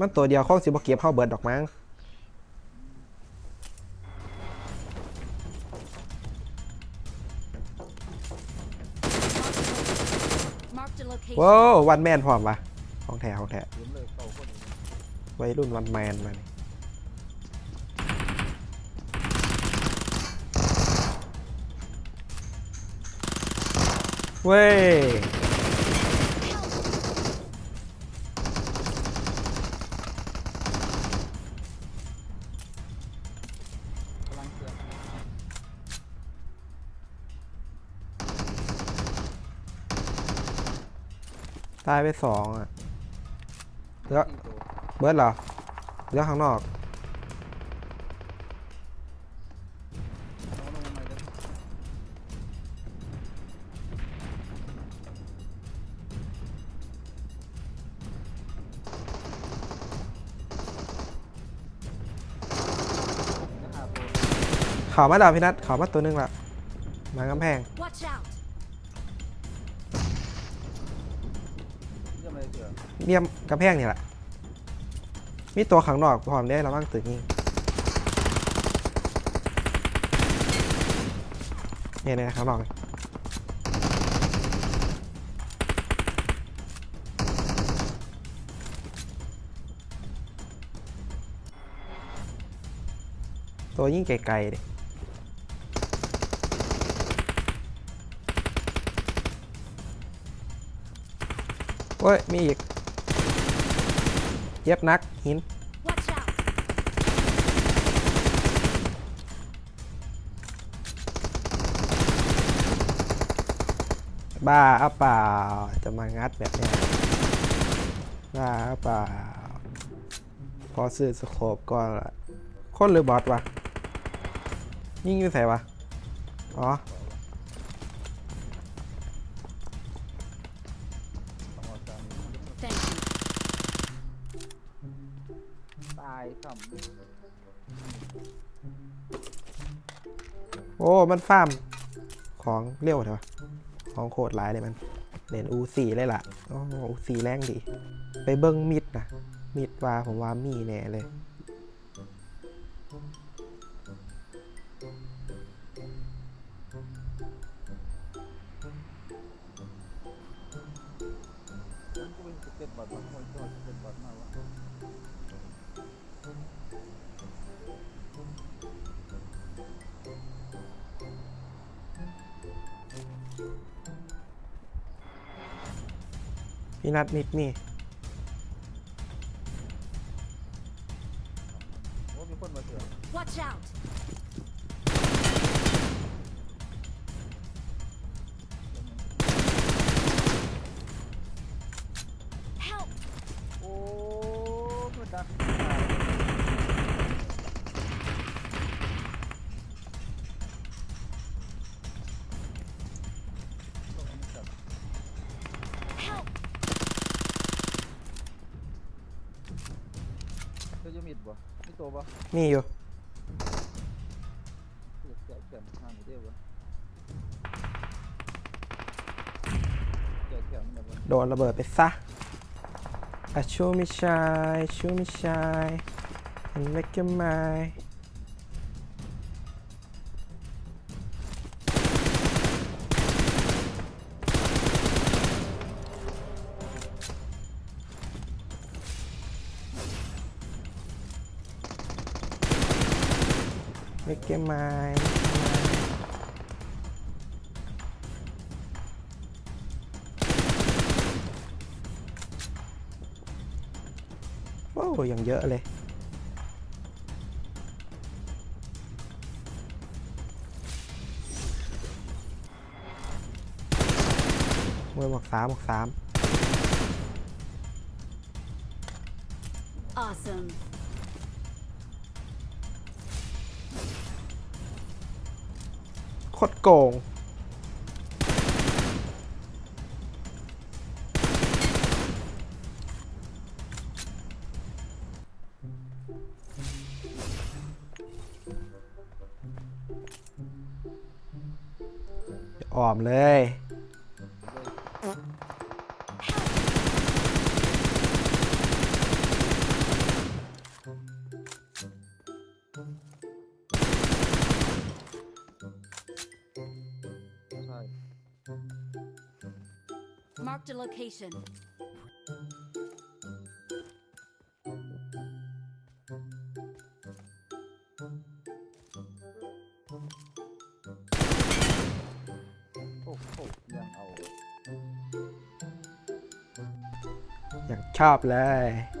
มันตัวเดียวคงสิบ่เก็บเข้าเบิดดอกมั้งว้าววันแมนพร้อมปะของแท้ของแท้ยืมเลยเก่าคนนี้วัยรุ่นวันแมนมานี่เว้ย ตายไปสองอะเหลือสี่ตัวเบิร์ดเหรอเหลือข้างนอกน้องลงมาหน่อยเด้อจะหาตัวข่าวมาดาวพี่นัทข่าวมาตัวหนึงละมากำแพง Watch out. เรื่องอะไรเสือเมียมกำแพงนี่แหละ มีตัวข้างนอกพร้อมได้ระวังตึกยิงเนี่ยเนี่ยข้างนอกตัวยิ่งไกลๆดิ โอ้ย มีอีก เย็บนักหิน บ้าเอาเปล่า จะมางัดแบบนี้ บ้าเอาเปล่า พอซื้อสโคปก่อนละคนหรือบอทวะ ยิงอยู่ใส่วะ อ๋อ ตายซ้ำโอ้ มันฟาร์ม ของเร็วเถอะของโคตรหลายเลยมันเล่นอูสี่เลยล่ะโอ้อูสี่แรงดี ไปเบิ้งมิดนะมิดว่าผมว่ามีแน่เลยนั่นก็เป็นสเก็ตบอร์ดบางคนก็สเก็ตบอร์ดมากวะ พี่นัดมิดนี่โอ้มีคนมาเสือ Watch out. อจะมิดบ่มีตัวบ่นี่อยู่เสือแกะแขนทางนี้ได้บ่แกะแขนมันได้บ่โดนระเบิดไปซะอะชูมิชายชูมิชายเห็นไวกสามหมวกสาม Awesome. โคตรโกงอ่อมเลย Marked a location. โอ้โหยังเอา อย่างชอบเลย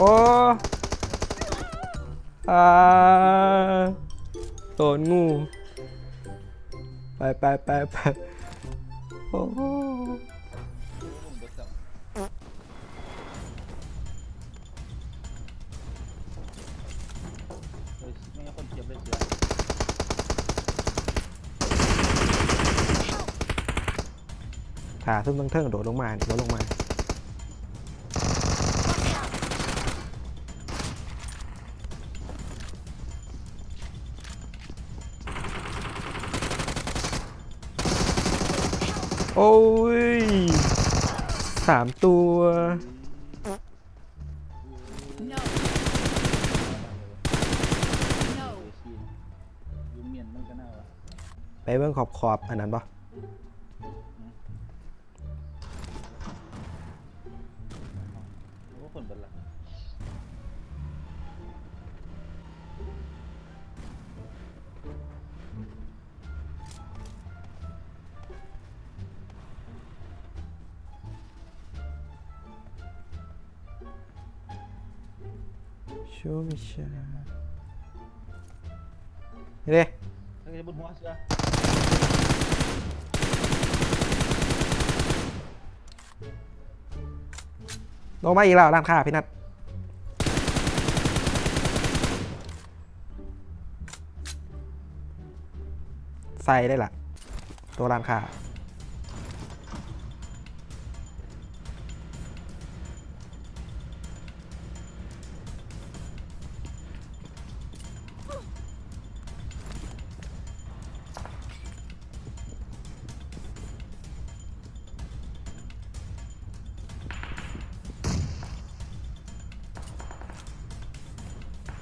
โอ้อาโดนงู ไปไปไปไปโอ้โหผมเบิดแล้วเฮ้ยไม่งั้นคนเจ็บเลยเสียขาซุ่มตั้งเทิงโดดลงมาโดดลงมา โอ้ยสามตัวไปเบื้องขอบขอบอันนั้นปะคนเบิดละ ชูมิชานี่เลยถ้าจะบนหัวเสือลงมาอีกแล้วร้านค้าพี่นัทใส่ได้ละตัวร้านค้า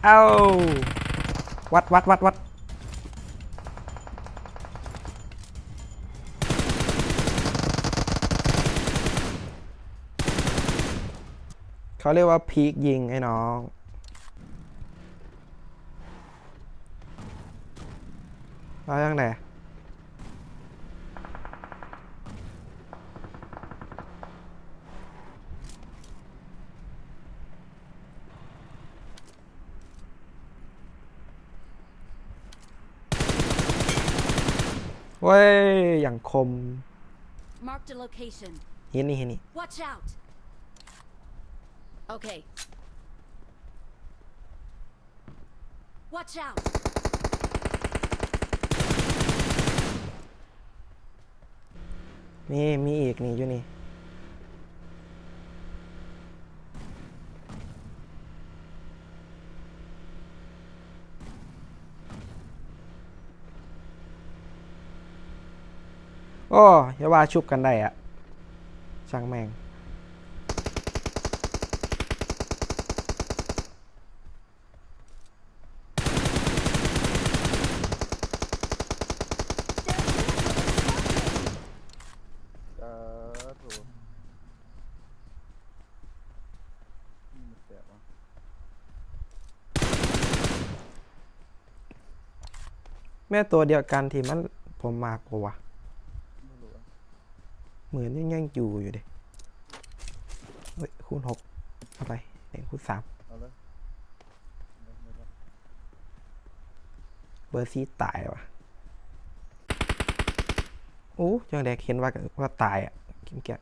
เอ้าวัดวัดวัดวัดเขาเรียกว่าพีกยิงไอ้น้องมาจากไหน เว้ย อย่างคม Marked a location. เห็นนี่เห็นนี่ Watch out! Okay. Watch out! นี่มีอีกนี่อยู่นี่ อ้อย่าว่าชุบกันได้อะช่างแม่งเออโถูนี่มันแตกวะแม่ตัวเดียวกันที่มันผมมากกว่าวะไม่รู้อะ เหมือนยังยังอยู่อยู่ดิเฮ้ยคูณหกเอาไปเด็กคูณสามเอาเลยเอาเลยเอาเลยเบอร์ซีตายวะโอ้ยังแดกเห็นว่าว่าตายอะกิมแกะ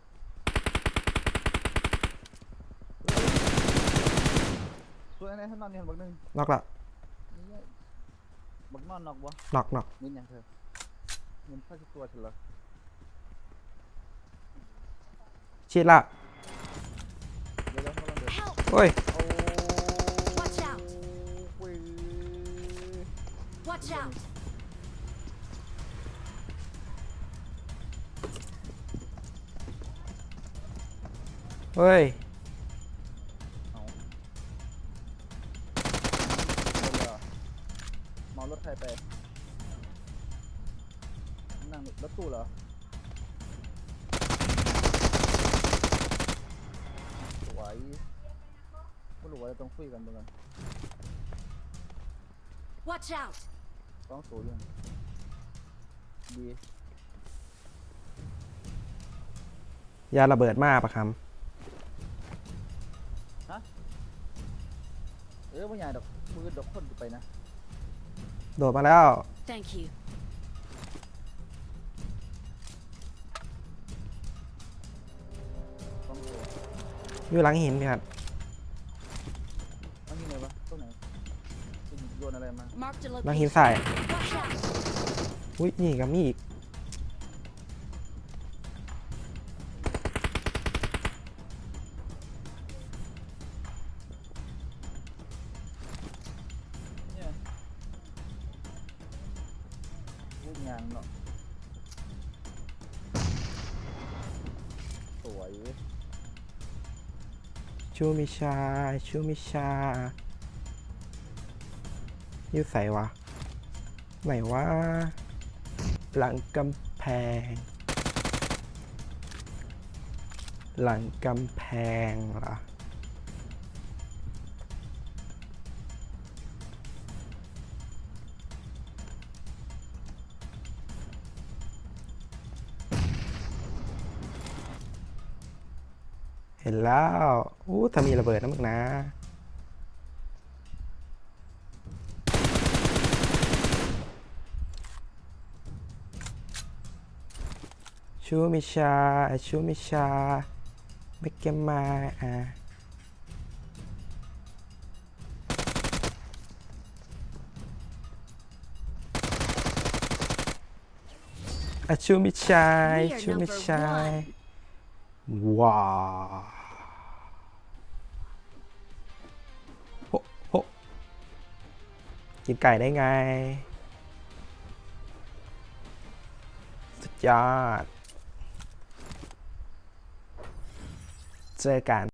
สวยนะท่านนอนนี่เห็นบักหนึงนอกละนี่ไงบักนอนนอกบ่นอกนอกนี่ยังเธอเงินค่าตัวฉันเหรอ ชิดละโอ้ยเฮ้ยมารถไทยไปนั่งรถตู้เหรอ สวยไม่รู้ว่าจะต้องคุยกันเหมือนกัน Watch out! ต้องสูยังดียาระเบิดมาปะคเออไม่ใหญ่ดอกมือดอกคนอยู่ไปนะำโดดมาแล้ว Thank you. อยู่หลังหินพี่ครับมันยิงไหนวะตรงไหนยิงโยนอะไรมา Marked a หลังหิน location. ใส่ Watch out! อุ้ยนี่กับมีอีก ชูมิชา ชูมิชาอยู่ใส่วะ ไหนวะ หลังกำแพง หลังกำแพงเหรอ เห็นแล้วอู้ถ้ามีระเบิดนะมึงนะ ชูมิชา ชูมิชาไม่เกมมาอะอะชูมิชาย We are ชูมิ number ชาย one. ว้าวโหโหกินไก่ได้ไง สุดยอด เจอกัน